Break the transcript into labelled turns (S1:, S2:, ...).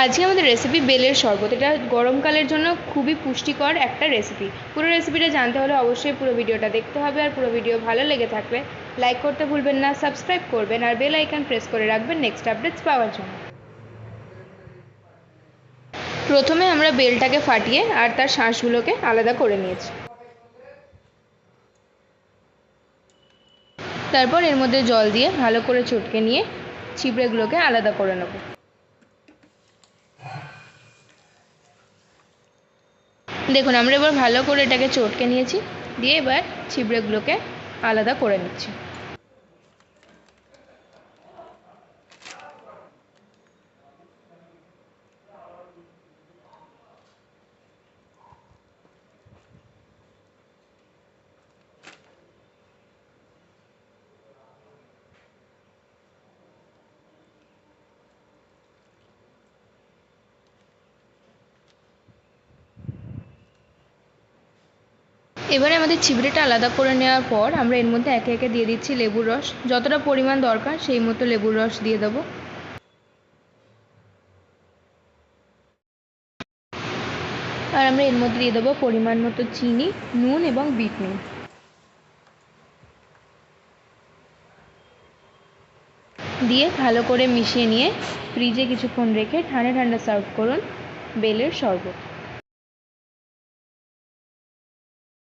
S1: আজকে আমাদের রেসিপি বেলের শরবত। এটা গরমকালের জন্য খুবই পুষ্টিকর একটা রেসিপি পুরো রেসিপিটা জানতে হলে অবশ্যই পুরো ভিডিওটা দেখতে হবে আর পুরো ভিডিও ভালো লেগে থাকলে লাইক করতে ভুলবেন না সাবস্ক্রাইব করবেন আর বেল আইকন প্রেস করে রাখবেন নেক্সট আপডেটস পাওয়ার জন্য। প্রথমে আমরা বেলটাকে ফাটিয়ে আর তার শাঁসগুলোকে আলাদা করে নিয়েছি। তারপর এর মধ্যে জল দিয়ে ভালো করে চটকে নিয়ে ছিপড়েগুলোকে আলাদা করে নেব। দেখুন আমরা এবার ভালো করে এটাকে চটকে নিয়েছি দিয়ে এবার ছিবড়েগুলোকে আলাদা করে নিচ্ছি। এবারে আমাদের চিবড়েটা আলাদা করে নেওয়ার পর আমরা এর মধ্যে একে একে দিয়ে দিচ্ছি লেবুর রস। যতটা পরিমাণ দরকার, সেই মতো লেবুর রস দিয়ে দেবো। আর আমরা এর মধ্যে দিয়ে দেবো পরিমাণ মতো চিনি, নুন এবং বিট নুন। দিয়ে ভালো করে মিশিয়ে নিয়ে ফ্রিজে কিছুক্ষণ রেখে ঠান্ডা ঠান্ডা সার্ভ করুন বেলের শরবত।